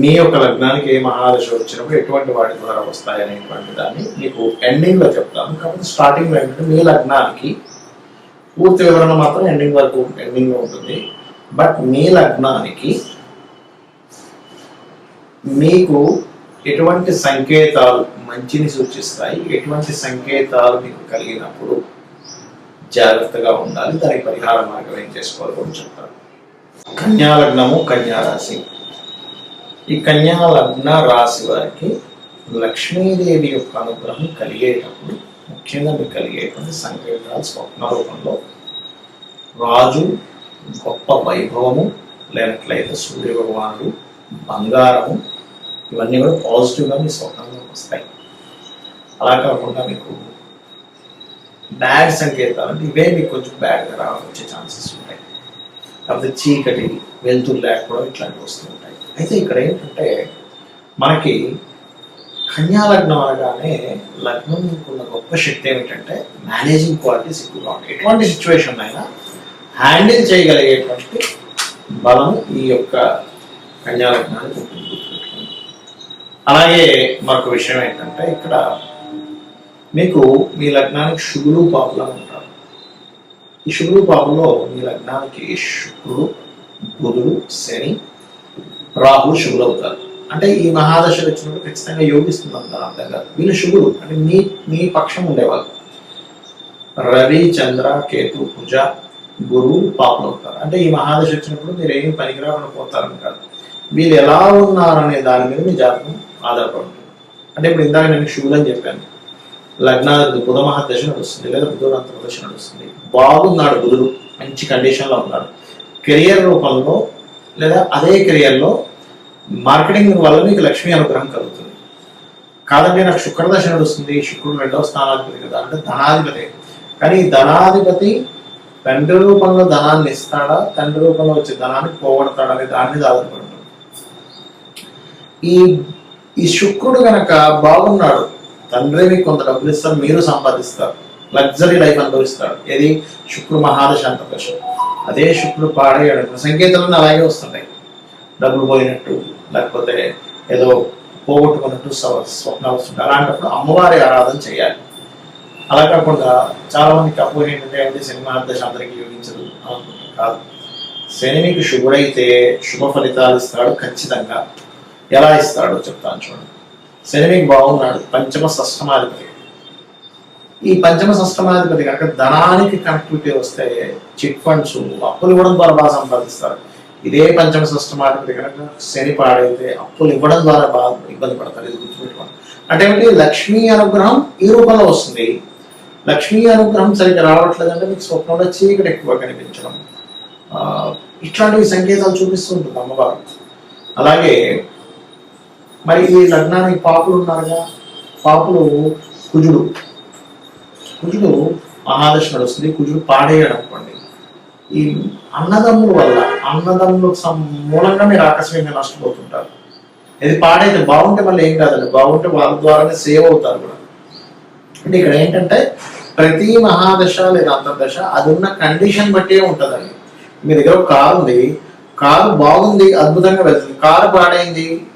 మీ యొక్క లగ్నానికి ఏ మహాదశ వచ్చినప్పుడు ఎటువంటి వాటి ద్వారా వస్తాయి అనేటువంటి దాన్ని మీకు ఎండింగ్లో చెప్తాను. కాబట్టి స్టార్టింగ్ ఏంటంటే మీ లగ్నానికి పూర్తి వివరణ మాత్రం ఎండింగ్ వరకు ఎండింగ్లో ఉంటుంది. బట్ మీ లగ్నానికి మీకు ఎటువంటి సంకేతాలు మంచిని సూచిస్తాయి ఎటువంటి సంకేతాలు మీకు కలిగినప్పుడు జాగ్రత్తగా ఉండాలి. దానికి పరిహార మార్గం ఏం చేసుకోవాలి చెప్తాను. కన్యా లగ్నము కన్యా రాశి ఈ కన్యా లగ్న రాశి వారికి లక్ష్మీదేవి యొక్క అనుగ్రహం కలిగేటప్పుడు ముఖ్యంగా మీకు కలిగేటువంటి సంకేతాలు స్వప్న రూపంలో. రాజు గొప్ప వైభవము లేనట్లయితే సూర్య భగవానుడు బంగారము ఇవన్నీ కూడా పాజిటివ్గా మీ స్వప్నంలో వస్తాయి. అలా కాకుండా మీకు బ్యాడ్ సంకేతాలు అంటే ఇవే మీకు కొంచెం బ్యాడ్గా రావడం వచ్చే ఛాన్సెస్ ఉంటాయి. కాకపోతే చీకటి వెలుతురు లేకపోవడం ఇట్లాంటివి వస్తూ ఉంటాయి. అయితే ఇక్కడ ఏంటంటే మనకి కన్యాలగ్నం అనగానే లగ్నం ఉన్న గొప్ప శక్తి ఏమిటంటే మేనేజింగ్ క్వాలిటీస్ ఎక్కువగా ఉంటాయి. ఎటువంటి సిచ్యువేషన్ అయినా హ్యాండిల్ చేయగలిగేటువంటి బలం ఈ యొక్క కన్యాలగ్నానికి ఉంటుంది. అలాగే మరొక విషయం ఏంటంటే ఇక్కడ మీకు మీ లగ్నానికి శుగులు పాపులు ఉంటారు. ఈ శుగులు పాపంలో మీ లగ్నానికి శుక్రుడు బుధుడు శని రాహు శుభులు అవుతారు. అంటే ఈ మహాదశ వచ్చినప్పుడు ఖచ్చితంగా యోగిస్తుంది అంటారు అర్థం కాదు. వీళ్ళు శుభులు అంటే మీ మీ పక్షం ఉండేవాళ్ళు. రవి చంద్ర కేతు కుజ గురువు పాపలు అవుతారు. అంటే ఈ మహాదశ వచ్చినప్పుడు మీరు ఏమి పనికిరాకుండా పోతారని కాదు. వీళ్ళు ఎలా ఉన్నారనే దాని మీద మీ జాతకం ఆధారపడి ఉంటుంది అంటే ఇప్పుడు ఇందాక నేను శుగులు అని చెప్పాను. లగ్నాది బుధ మహాదశ నడుస్తుంది లేదా బుధుడు అంతర్దశ నడుస్తుంది. బాగున్నాడు బుధుడు మంచి కండిషన్లో ఉన్నాడు. కెరియర్ రూపంలో లేదా అదే కెరియర్లో మార్కెటింగ్ వల్ల మీకు లక్ష్మీ అనుగ్రహం కలుగుతుంది. కాదండి నాకు శుక్రదశ నడుస్తుంది శుక్రుడు రెండవ స్థానాధిపతి కదా అంటే ధనాధిపతి. కానీ ఈ ధనాధిపతి తండ్రి రూపంలో ధనాన్ని ఇస్తాడా? తండ్రి రూపంలో వచ్చే ధనాన్ని పోగొడతాడా అనే దాని మీద ఆధారపడి ఈ ఈ శుక్రుడు కనుక బాగున్నాడు తండ్రి మీకు కొంత డబ్బులు ఇస్తారు మీరు సంపాదిస్తారు. లగ్జరీ లైఫ్ అనుభవిస్తాడు. ఏది? శుక్రుడు మహాదశ అంతర్దశ అదే శుక్రుడు పాడేయడం సంకేతాలన్నీ అలాగే వస్తుంటాయి. డబ్బులు పోయినట్టు లేకపోతే ఏదో పోగొట్టుకున్నట్టు స్వ- స్వప్నాలు వస్తుంటాయి. అలాంటప్పుడు అమ్మవారి ఆరాధన చేయాలి. అలా కాకుండా చాలా మందికి అపోహ ఏంటంటే అంటే సినిమా దశ అందరికీ యోగించదు అనుకుంటారు. కాదు. శని మీకు శుభుడైతే శుభ ఫలితాలు ఇస్తాడు ఖచ్చితంగా. ఎలా ఇస్తాడో చెప్తాను చూడండి. శని మీకు బాగున్నాడు. పంచమ షష్టమాధిపతి. ఈ పంచమ షష్టమాధిపతి కనుక ధనానికి కనెక్టివిటీ వస్తే చిట్ ఫండ్స్ అప్పులు ఇవ్వడం ద్వారా బాగా సంపాదిస్తారు. ఇదే పంచమ షష్టమాధిపతి కనుక శని పాడైతే అప్పులు ఇవ్వడం ద్వారా బాగా ఇబ్బంది పడతారు ఇది గుర్తుపెట్టుకోండి. అంటే ఏమిటి? లక్ష్మీ అనుగ్రహం ఈ రూపంలో వస్తుంది. లక్ష్మీ అనుగ్రహం సరిగ్గా రావట్లేదంటే మీకు స్వప్నంలో చీకటి ఎక్కువ కనిపించడం. ఇట్లాంటివి సంకేతాలు చూపిస్తుంటుంది అమ్మవారు. అలాగే మరి ఈ లగ్నానికి పాపులు ఉన్నారుగా? పాపులు కుజుడు. కుజుడు మహాదశ నడుస్తుంది కుజుడు పాడేయడం అనుకోండి. ఈ అన్నదమ్ముల వల్ల అన్నదమ్ములకు సం- మూలంగా మీరు ఆకస్మికంగా నష్టపోతుంటారు ఇది పాడైతే బాగుంటే మళ్ళీ ఏం కాదండి బాగుంటే వాళ్ళ ద్వారానే సేవ్ అవుతారు కూడా. అంటే ఇక్కడ ఏంటంటే ప్రతి మహాదశ లేదా అంతర్దశ అది ఉన్న కండిషన్ బట్టే ఉంటుందండి. మీ దగ్గర ఒక కారు ఉంది కారు బాగుంది అద్భుతంగా వెళ్తుంది. కారు పాడైంది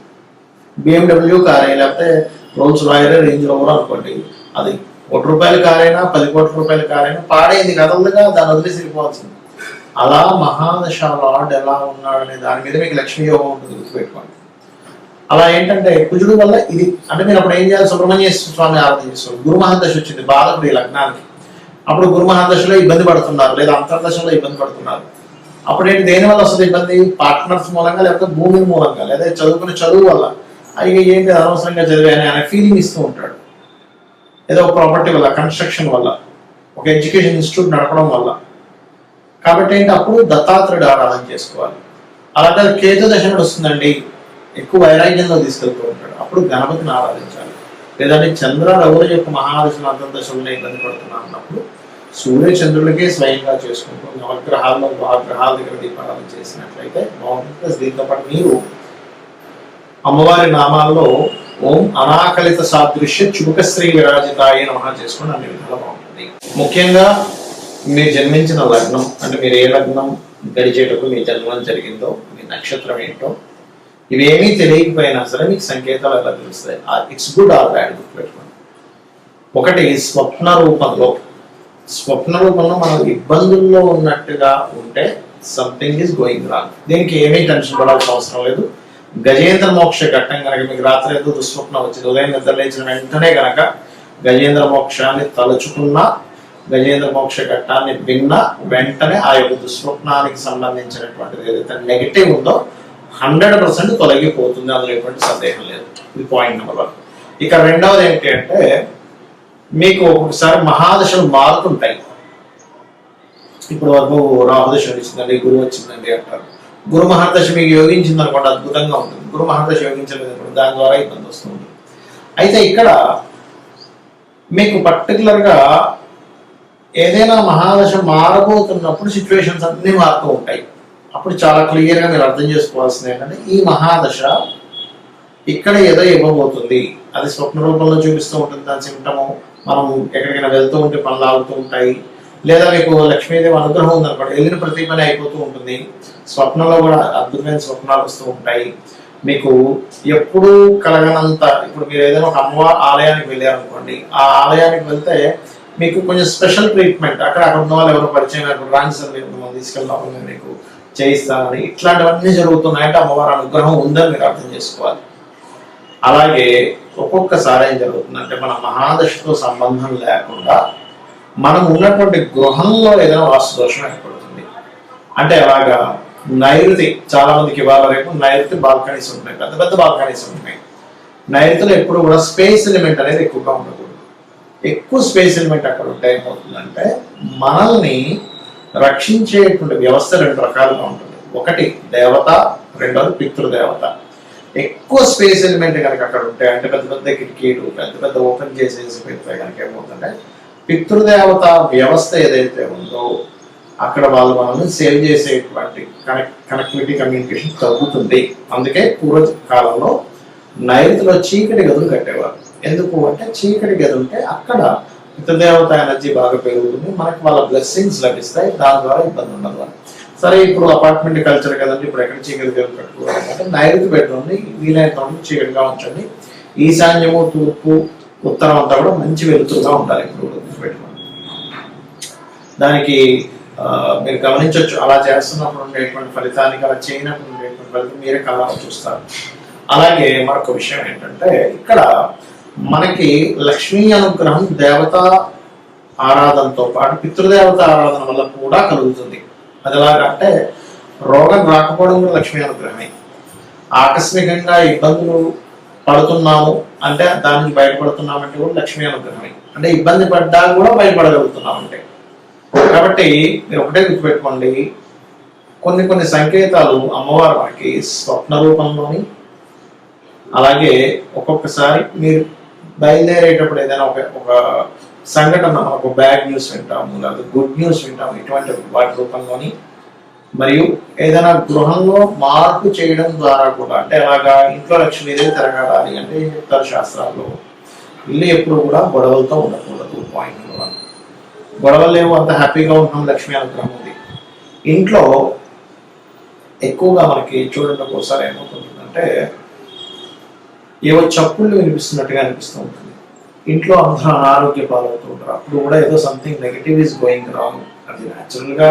బిఎండబ్ల్యూ కార్ లేకపోతే రోల్స్ రాయర్ రేంజ్ రోవర్ అనుకోండి అది కోటి రూపాయల కారైనా పది కోట్ల రూపాయల కారైనా పాడేది పాడైంది కదలదుగా దాన్ని వదిలేసి వెళ్ళిపోవాల్సింది. అలా మహాదశ లార్డ్ ఎలా ఉన్నాడనే దాని మీద మీకు లక్ష్మీ యోగం ఉంటుంది గుర్తుపెట్టుకోండి. అలా ఏంటంటే కుజుడు వల్ల ఇది అంటే మీరు అప్పుడు ఏం చేయాలి? సుబ్రహ్మణ్య స్వామి ఆరాధన గురు మహాదశ వచ్చింది బాలకుడు ఈ లగ్నానికి. అప్పుడు గురు మహాదశలో ఇబ్బంది పడుతున్నారు లేదా అంతర్దశలో ఇబ్బంది పడుతున్నారు. అప్పుడు ఏంటి దేని వల్ల వస్తుంది ఇబ్బంది? పార్ట్నర్స్ మూలంగా లేకపోతే భూమి మూలంగా లేదా చదువుకునే చదువు వల్ల. అయ్యి ఏంటి అనవసరంగా చదివాయని అనే ఫీలింగ్ ఇస్తూ ఉంటాడు. ఏదో ప్రాపర్టీ వల్ల కన్స్ట్రక్షన్ వల్ల ఒక ఎడ్యుకేషన్ ఇన్స్టిట్యూట్ నడపడం వల్ల. కాబట్టి ఏంటి? అప్పుడు దత్తాత్రేయుడు ఆరాధన చేసుకోవాలి. అలాగే కేతు దశ వస్తుందండి ఎక్కువ వైరాగ్యంలో తీసుకెళ్తూ ఉంటాడు. అప్పుడు గణపతిని ఆరాధించాలి. లేదంటే చంద్ర రవుల యొక్క మహాదశలు అంతర్దశలను ఇబ్బంది పడుతున్నా అన్నప్పుడు సూర్య చంద్రులకే స్వయంగా చేసుకుంటూ నవగ్రహాల్లో ఆ గ్రహాల దగ్గర దీపారాధన చేసినట్లయితే బాగుంటుంది. ప్లస్ దీంతో పాటు మీరు అమ్మవారి నామాల్లో ఓం అనాకలిత సాదృశ్య చుబుకశ్రీ విరాజితాయ నమ చేసుకుని అన్ని విధాలు బాగుంటుంది. ముఖ్యంగా మీరు జన్మించిన లగ్నం అంటే మీరు ఏ లగ్నం గడిచేటప్పుడు మీ జన్మం జరిగిందో మీ నక్షత్రం ఏంటో ఇవేమీ తెలియకపోయినా సరే మీకు సంకేతాలు ఎలా తెలుస్తాయి. ఇట్స్ గుడ్ ఆర్ బ్యాడ్ గుర్తుపెట్టుకోండి ఒకటి స్వప్న రూపంలో స్వప్న రూపంలో మనం ఇబ్బందుల్లో ఉన్నట్టుగా ఉంటే సంథింగ్ ఈస్ గోయింగ్ రాంగ్ దీనికి ఏమీ టెన్షన్ పడాల్సిన అవసరం లేదు. గజేంద్ర మోక్ష ఘట్టం కనుక మీకు రాత్రి ఏదో దుస్వప్నం వచ్చింది. ఉదయం నిద్ర లేచిన వెంటనే కనుక గజేంద్ర మోక్షాన్ని తలుచుకున్న గజేంద్ర మోక్ష ఘట్టాన్ని విన్న వెంటనే ఆ యొక్క దుస్వప్నానికి సంబంధించినటువంటిది ఏదైతే నెగిటివ్ ఉందో హండ్రెడ్ పర్సెంట్ తొలగిపోతుంది. అందులో ఎటువంటి సందేహం లేదు. ఇది పాయింట్ నెంబర్ వన్ ఇక రెండవది ఏంటి అంటే మీకు ఒక్కొక్కసారి మహాదశలు మారుతుంటాయి. ఇప్పుడు వరకు రాహుదశ వచ్చిందండి గురువు వచ్చిందండి అంటారు. గురు మహర్దశ మీకు యోగించింది అనుకోండి అద్భుతంగా ఉంటుంది. గురు మహర్దశ యోగించలేదు అనుకోండి దాని ద్వారా ఇబ్బంది వస్తుంది అయితే ఇక్కడ మీకు పర్టికులర్గా ఏదైనా మహాదశ మారబోతున్నప్పుడు సిచ్యువేషన్స్ అన్నీ మారుతూ ఉంటాయి. అప్పుడు చాలా క్లియర్గా మీరు అర్థం చేసుకోవాల్సింది ఏంటంటే ఈ మహాదశ ఇక్కడ ఏదో ఇవ్వబోతుంది. అది స్వప్న రూపంలో చూపిస్తూ ఉంటుంది దాని సిమ్టము మనం ఎక్కడికైనా వెళ్తూ ఉంటే పనులు ఆగుతూ ఉంటాయి. లేదా మీకు లక్ష్మీదేవి అనుగ్రహం ఉందనుకోండి వెళ్ళిన ప్రతి పని అయిపోతూ ఉంటుంది. స్వప్నంలో కూడా అద్భుతమైన స్వప్నాలు వస్తూ ఉంటాయి. మీకు ఎప్పుడూ కలగనంత ఇప్పుడు మీరు ఏదైనా ఒక అమ్మవారి ఆలయానికి వెళ్ళారనుకోండి ఆ ఆలయానికి వెళ్తే మీకు కొంచెం స్పెషల్ ట్రీట్మెంట్ అక్కడ అక్కడ ఉన్న వాళ్ళు ఎవరో పరిచయం అక్కడ రాంగ్ సార్ మీరు మనం తీసుకెళ్దాం మీకు చేయిస్తామని ఇట్లాంటివన్నీ జరుగుతున్నాయంటే అమ్మవారి అనుగ్రహం ఉందని మీరు అర్థం చేసుకోవాలి. అలాగే ఒక్కొక్కసారి ఏం జరుగుతుందంటే మన మహాదశతో సంబంధం లేకుండా మనం ఉన్నటువంటి గృహంలో ఏదైనా వాస్తు దోషం ఏర్పడుతుంది. అంటే అలాగా నైరుతి చాలా మందికి ఇవాళ రేపు నైరుతి బాల్కనీస్ ఉంటాయి పెద్ద పెద్ద బాల్కనీస్ ఉంటాయి నైరుతిలో ఎప్పుడు కూడా స్పేస్ ఎలిమెంట్ అనేది ఎక్కువగా ఉండకూడదు. ఎక్కువ స్పేస్ ఎలిమెంట్ అక్కడ ఉంటే ఏమవుతుందంటే మనల్ని రక్షించేటువంటి వ్యవస్థ రెండు రకాలుగా ఉంటుంది. ఒకటి దేవత రెండోది పితృదేవత. ఎక్కువ స్పేస్ ఎలిమెంట్ కనుక అక్కడ ఉంటాయి అంటే పెద్ద పెద్ద కిటికీలు పెద్ద పెద్ద ఓపెన్ చేసేసి పెడితే కనుక ఏమవుతుందంటే పితృదేవత వ్యవస్థ ఏదైతే ఉందో అక్కడ వాళ్ళు మనల్ని సేవ్ చేసేటువంటి కనెక్ట్ కనెక్టివిటీ కమ్యూనికేషన్ తగ్గుతుంది. అందుకే పూర్వ కాలంలో నైరుతిలో చీకటి గదులు కట్టేవారు. ఎందుకు అంటే చీకటి గది ఉంటే అక్కడ పితృదేవత ఎనర్జీ బాగా పెరుగుతుంది మనకి వాళ్ళ బ్లెస్సింగ్స్ లభిస్తాయి దాని ద్వారా ఇబ్బంది ఉండదు సరే ఇప్పుడు అపార్ట్మెంట్ కల్చర్ కదండి ఇప్పుడు ఎక్కడ చీకటి గదులు కట్టుకోవాలి అంటే నైరుతి బెడ్రూమ్ని వీలైనంత చీకటిగా ఉంచండి. ఈశాన్యము తూర్పు ఉత్తరం అంతా కూడా మంచి వెలుతురుగా ఉండాలి ఇప్పుడు. దానికి మీరు గమనించవచ్చు అలా చేస్తున్నప్పుడు ఉండేటువంటి ఫలితానికి అలా చేయనప్పుడు ఉండేటువంటి ఫలితం మీరే కళలో చూస్తారు. అలాగే మరొక విషయం ఏంటంటే ఇక్కడ మనకి లక్ష్మీ అనుగ్రహం దేవత ఆరాధనతో పాటు పితృదేవత ఆరాధన వల్ల కూడా కలుగుతుంది. అది ఎలాగంటే రోగం రాకపోవడం కూడా లక్ష్మీ అనుగ్రహమే. ఆకస్మికంగా ఇబ్బందులు పడుతున్నాము అంటే దానికి బయటపడుతున్నామంటే కూడా లక్ష్మీ అనుగ్రహమే. అంటే ఇబ్బంది పడ్డా కూడా బయటపడగలుగుతున్నామంటే కాబట్టి మీరు ఒకటే గుర్తుపెట్టుకోండి. కొన్ని కొన్ని సంకేతాలు అమ్మవారు మనకి స్వప్న రూపంలోని అలాగే ఒక్కొక్కసారి మీరు బయలుదేరేటప్పుడు ఏదైనా ఒక ఒక సంఘటన ఒక బ్యాడ్ న్యూస్ వింటాము లేదా గుడ్ న్యూస్ వింటాము ఇటువంటి వాటి రూపంలోని మరియు ఏదైనా గృహంలో మార్పు చేయడం ద్వారా కూడా అంటే అలాగా ఇంట్లో లక్ష్మీదేవి తిరగాలి అంటే చెప్తారు శాస్త్రాల్లో? ఇల్లు ఎప్పుడు కూడా గొడవలతో ఉండకూడదు పాయింట్ గొడవలు లేవు అంత హ్యాపీగా ఉన్నాం లక్ష్మీ అనుగ్రహం ఉంది ఇంట్లో ఎక్కువగా మనకి చూడండి ఒకసారి ఏమవుతుందంటే ఏవో చప్పుళ్ళు వినిపిస్తున్నట్టుగా అనిపిస్తూ ఉంటుంది. ఇంట్లో అందరూ అనారోగ్య పాలవుతూ ఉంటారు. అప్పుడు కూడా ఏదో something negative is going wrong అది న్యాచురల్గా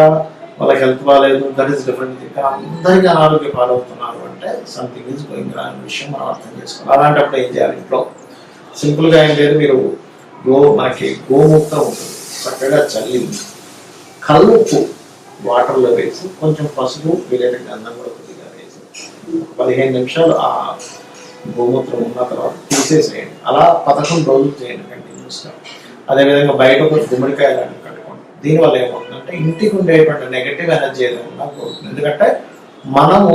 వాళ్ళకి హెల్త్ బాగాలేదు దట్ ఈస్ డిఫరెంట్ థింగ్ అందరికీ అనారోగ్య పాలవుతున్నారు అంటే సంథింగ్ ఈజ్ గోయింగ్ రాంగ్ విషయం మనం అర్థం చేసుకోవాలి. అలాంటప్పుడు ఏం చేయాలి ఇంట్లో? సింపుల్గా ఏం లేదు మీరు గో మనకి గోమూత్రం ఉంటుంది. చక్కగా చల్లి కల్లుప్పు వాటర్లో వేసి కొంచెం పసుపు వీలైన గంధం కూడా కొద్దిగా వేసి పదిహేను నిమిషాలు ఆ గోమూత్రం ఉన్న తర్వాత తీసేసేయండి. అలా పదకొండు రోజులు చేయండి కంటిన్యూస్గా అదేవిధంగా బయట ఒక గుమ్మడికాయ లాంటివి కట్టుకోండి. దీనివల్ల ఏమవుతుందంటే ఇంటికి ఉండేటువంటి నెగటివ్ ఎనర్జీ ఏదైనా పోతుంది. ఎందుకంటే మనము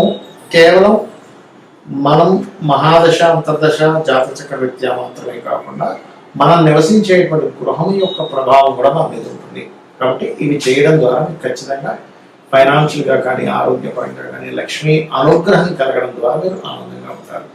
కేవలం మనం మహాదశ అంతర్దశ జాతచక్ర విద్యావంతమే మాత్రమే కాకుండా మనం నివసించేటువంటి గృహం యొక్క ప్రభావం కూడా మన మీద ఉంటుంది. కాబట్టి ఇవి చేయడం ద్వారా మీకు ఖచ్చితంగా ఫైనాన్షియల్గా కానీ ఆరోగ్యపరంగా కానీ లక్ష్మి అనుగ్రహం కలగడం ద్వారా మీరు ఆనందంగా ఉంటారు.